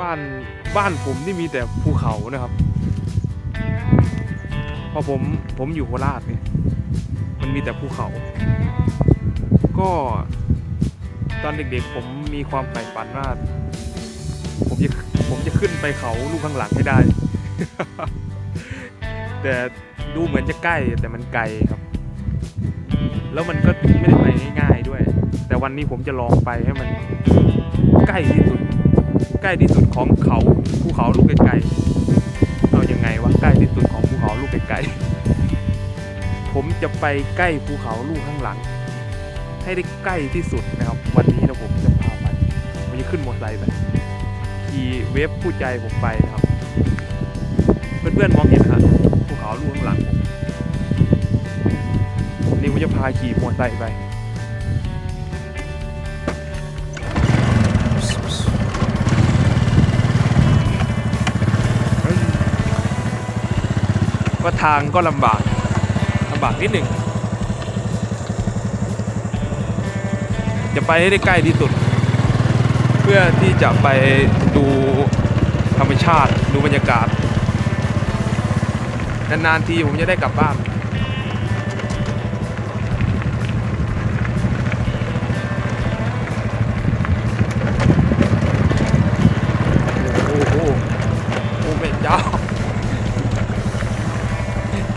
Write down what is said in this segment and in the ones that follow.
บ้านบ้านผมที่มีแต่ภูเขานะครับเพราะผมผมอยู่โคราชเนี่ยมันมีแต่ภูเขา ก็ตอนเด็กๆ ผมมีความใฝ่ฝันว่าผมจะผมจะขึ้นไปเขาลูกข้างหลังให้ได้ แต่ดูเหมือนจะใกล้แต่มันไกลครับ แล้วมันก็ไม่ได้ไปง่ายๆด้วย แต่วันนี้ผมจะลองไปให้มันใกล้ที่สุด ล้ที่สุดของเขาภูเขาลูกไกลๆเอายังไงวะใกล้ที่สุดของภูเขาลูกไกลๆผมจะไปใกล้ภูเขาลูกข้างหลัง ให้ได้ใกล้ที่สุดนะครับ วันนี้นะผมจะพาไปผมจะขึ้นมอเตอร์ไซค์ไปขี่เวฟคู่ใจผมไปนะครับ เพื่อนๆมองเห็นนะฮะภูเขาลูกข้างหลังผมนี่ผมจะพาขี่มอเตอร์ไซค์ไป ก็ทางก็ลำบากลำบากนิดหนึ่งจะไปให้ได้ใกล้ที่สุด เพื่อที่จะไปดูธรรมชาติดูบรรยากาศนานๆทีผมจะได้กลับบ้านโอ้โหโอ้เป็นเจ้า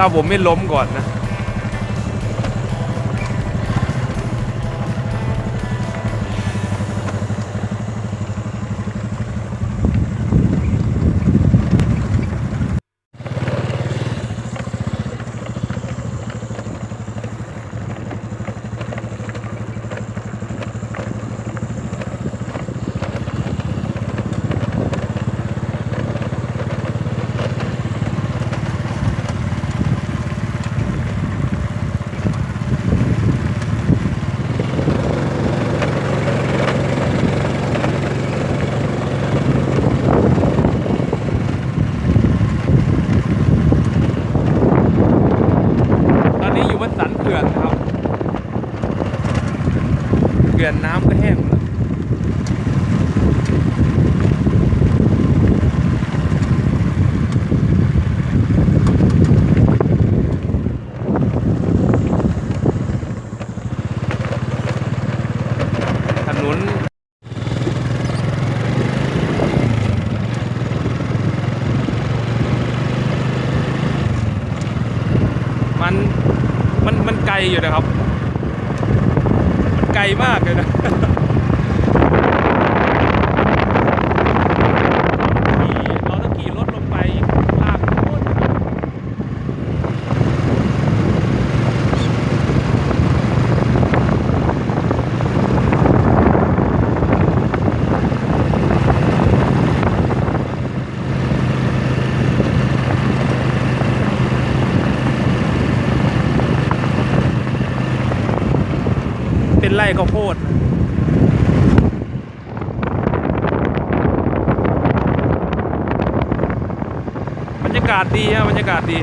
ถ้าผมไม่ล้มก่อนนะ ตอนนี้อยู่บนสันเขื่อนนะครับ เขื่อนน้ำก็แห้งแล้วถนนมัน มัน มันไกลอยู่นะครับ มันไกลมากเลยนะ ขี่เราต้องขี่รถลงไปลากโคตรเป็นไร่ข้าวโพดบรรยากาศดีฮะบรรยากาศดี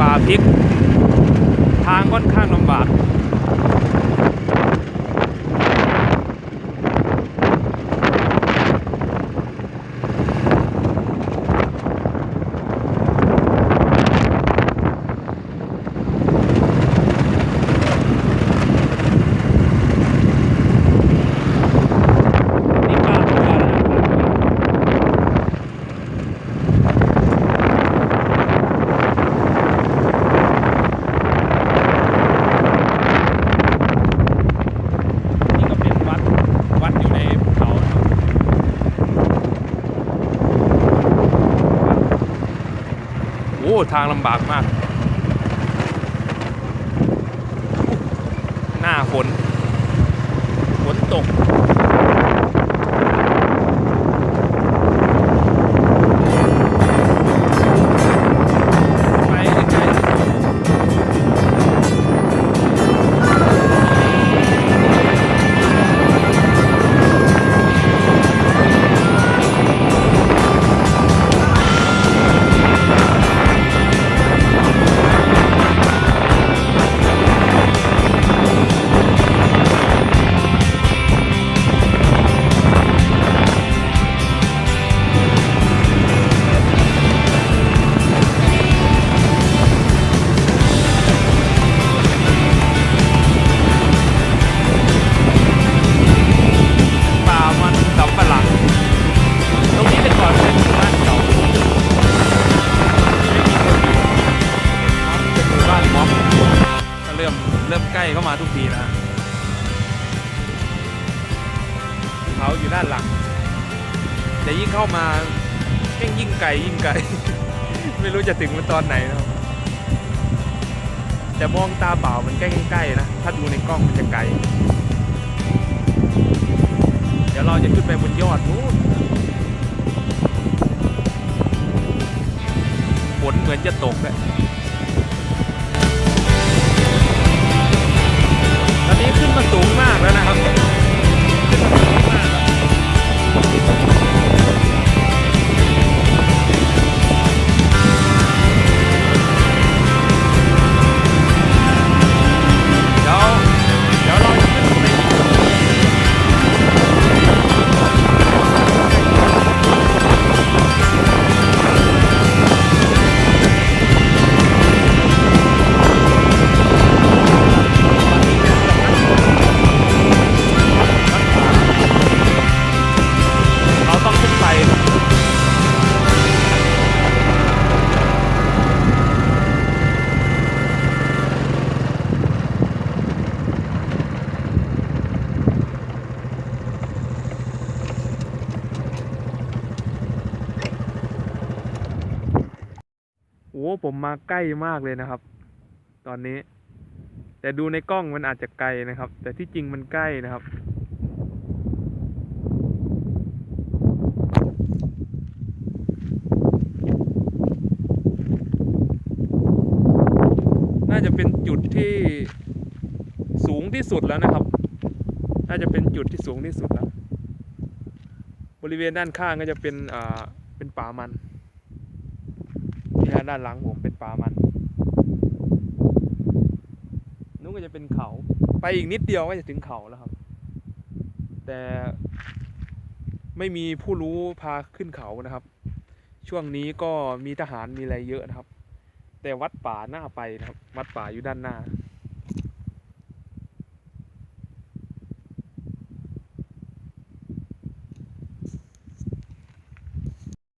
ป่าพริก ทางค่อนข้างลำบาก นี่ป่าเถื่อนนะครับนี่ก็เป็นวัด วัดอยู่ในภูเขานะครับโอ้ ทางลำบากมาก หน้าฝนฝนตก มาทุกทีนะเขาอยู่ด้านหลังแต่ยิ่งเข้ามาแม่งยิ่งไกลยิ่งไกล ไม่รู้จะถึงมันตอนไหนนะแต่มองตาเปล่ามันใกล้ๆนะ ถ้าดูในกล้องมันจะไกล เดี๋ยวเราจะขึ้นไปบนยอดนู้นฝนเหมือนจะตกเลย ผมมาใกล้มากเลยนะครับ ตอนนี้ แต่ดูในกล้องมันอาจจะไกลนะครับ แต่ที่จริงมันใกล้นะครับ น่าจะเป็นจุดที่สูงที่สุดแล้วนะครับ น่าจะเป็นจุดที่สูงที่สุดแล้ว บริเวณด้านข้างก็จะเป็นอ่าเป็นป่ามัน ฮะด้านหลังผมเป็นป่ามันนู้นก็จะเป็นเขา ไปอีกนิดเดียวก็จะถึงเขาแล้วครับ แต่ไม่มีผู้รู้พาขึ้นเขานะครับ ช่วงนี้ก็มีทหารมีอะไรเยอะนะครับ แต่วัดป่าหน้าไปนะครับ วัดป่าอยู่ด้านหน้า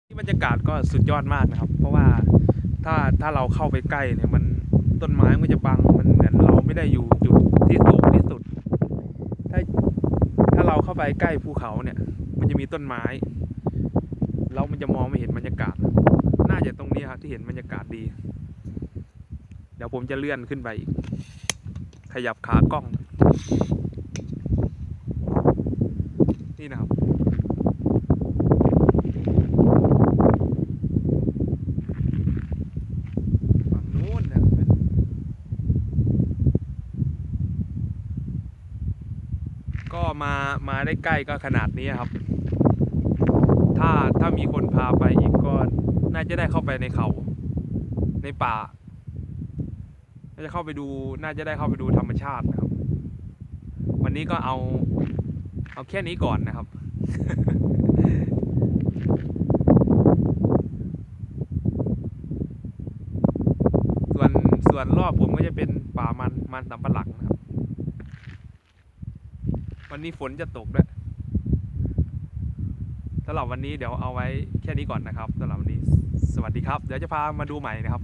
ที่บรรยากาศก็สุดยอดมากนะครับ เพราะว่า ถ้าถ้าเราเข้าไปใกล้เนี่ยมันต้นไม้มันจะบังมันเหมือนเราไม่ได้อยู่จุดที่สูงที่สุด ถ้าถ้าเราเข้าไปใกล้ภูเขาเนี่ย มันจะมีต้นไม้แล้วมันจะมองไม่เห็นบรรยากาศ น่าจะตรงนี้ครับที่เห็นบรรยากาศดี เดี๋ยวผมจะเลื่อนขึ้นไปอีก ขยับขากล้อง นี่นะครับ ฝั่งนู้นนะก็ มาได้ใกล้ก็ขนาดนี้ครับ ถ้าถ้ามีคนพาไปอีกก็น่าจะได้เข้าไปในเขาในป่าน่าจะเข้าไปดู น่าจะได้เข้าไปดูธรรมชาตินะครับ วันนี้ก็เอา เอาแค่นี้ก่อนนะครับ ส่วนส่วนรอบผมก็จะเป็นป่ามันมันสำปะหลังนะครับ วันนี้ฝนจะตกด้วยสำหรับวันนี้เดี๋ยวเอาไว้แค่นี้ก่อนนะครับสำหรับวันนี้ สวัสดีครับ เดี๋ยวจะพามาดูใหม่นะครับ